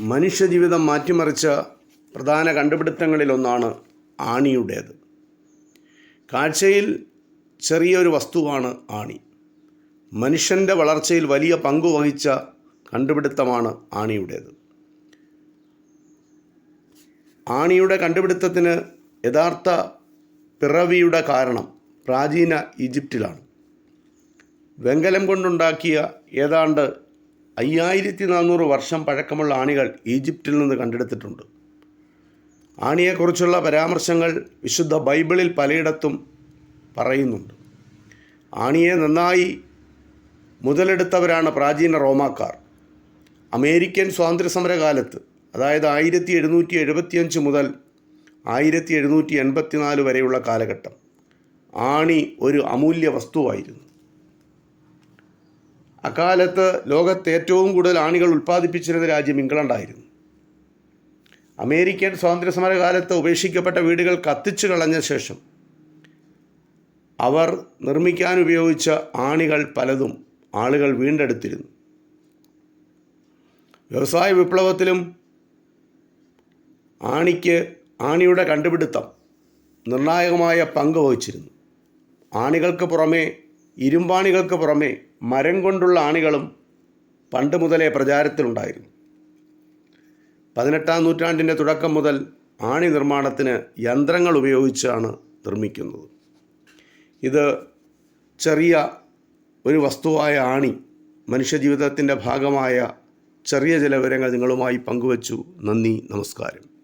മനുഷ്യജീവിതം മാറ്റിമറിച്ച പ്രധാന കണ്ടുപിടുത്തങ്ങളിലൊന്നാണ് ആണിയുടേത്. കാഴ്ചയിൽ ചെറിയൊരു വസ്തുവാണ് ആണി. മനുഷ്യന്റെ വളർച്ചയിൽ വലിയ പങ്ക് വഹിച്ച കണ്ടുപിടുത്തമാണ് ആണിയുടേത്. ആണിയുടെ കണ്ടുപിടുത്തത്തിന് യഥാർത്ഥ പിറവിയുടെ കാരണം പ്രാചീന ഈജിപ്തിലാണ്. വെങ്കലം കൊണ്ടുണ്ടാക്കിയ ഏതാണ്ട് അയ്യായിരത്തി നാനൂറ് വർഷം പഴക്കമുള്ള ആണികൾ ഈജിപ്തിൽ നിന്ന് കണ്ടെടുത്തിട്ടുണ്ട്. ആണിയെക്കുറിച്ചുള്ള പരാമർശങ്ങൾ വിശുദ്ധ ബൈബിളിൽ പലയിടത്തും പറയുന്നുണ്ട്. ആണിയെ നന്നായി മുതലെടുത്തവരാണ് പ്രാചീന റോമാക്കാർ. അമേരിക്കൻ സ്വാതന്ത്ര്യസമര കാലത്ത് അതായത് ആയിരത്തി എഴുന്നൂറ്റി എഴുപത്തിയഞ്ച് മുതൽ ആയിരത്തി എഴുന്നൂറ്റി എൺപത്തിനാല് വരെയുള്ള കാലഘട്ടം ആണി ഒരു അമൂല്യ വസ്തുവായിരുന്നു. അക്കാലത്ത് ലോകത്ത് ഏറ്റവും കൂടുതൽ ആണികൾ ഉൽപ്പാദിപ്പിച്ചിരുന്ന രാജ്യം ഇംഗ്ലണ്ടായിരുന്നു. അമേരിക്കൻ സ്വാതന്ത്ര്യസമര കാലത്ത് ഉപേക്ഷിക്കപ്പെട്ട വീടുകൾ കത്തിച്ചു കളഞ്ഞ ശേഷം അവർ നിർമ്മിക്കാൻ ഉപയോഗിച്ച ആണികൾ പലതും ആളുകൾ വീണ്ടെടുത്തിരുന്നു. വ്യവസായ വിപ്ലവത്തിലും ആണിക്ക് ആണിയുടെ കണ്ടുപിടുത്തം നിർണായകമായ പങ്ക് വഹിച്ചിരുന്നു. ആണികൾക്ക് പുറമേ ഇരുമ്പാണികൾക്ക് പുറമേ മരം കൊണ്ടുള്ള ആണികളും പണ്ട് മുതലേ പ്രചാരത്തിലുണ്ടായിരുന്നു. പതിനെട്ടാം നൂറ്റാണ്ടിന്റെ തുടക്കം മുതൽ ആണി നിർമ്മാണത്തിന് യന്ത്രങ്ങൾ ഉപയോഗിച്ചാണ് നിർമ്മിക്കുന്നത്. ഇത് ചെറിയ ഒരു വസ്തുവായ ആണി മനുഷ്യജീവിതത്തിന്റെ ഭാഗമായ ചെറിയ ചില വിവരങ്ങൾ നിങ്ങളുമായി പങ്കുവച്ചു. നന്ദി നമസ്കാരം.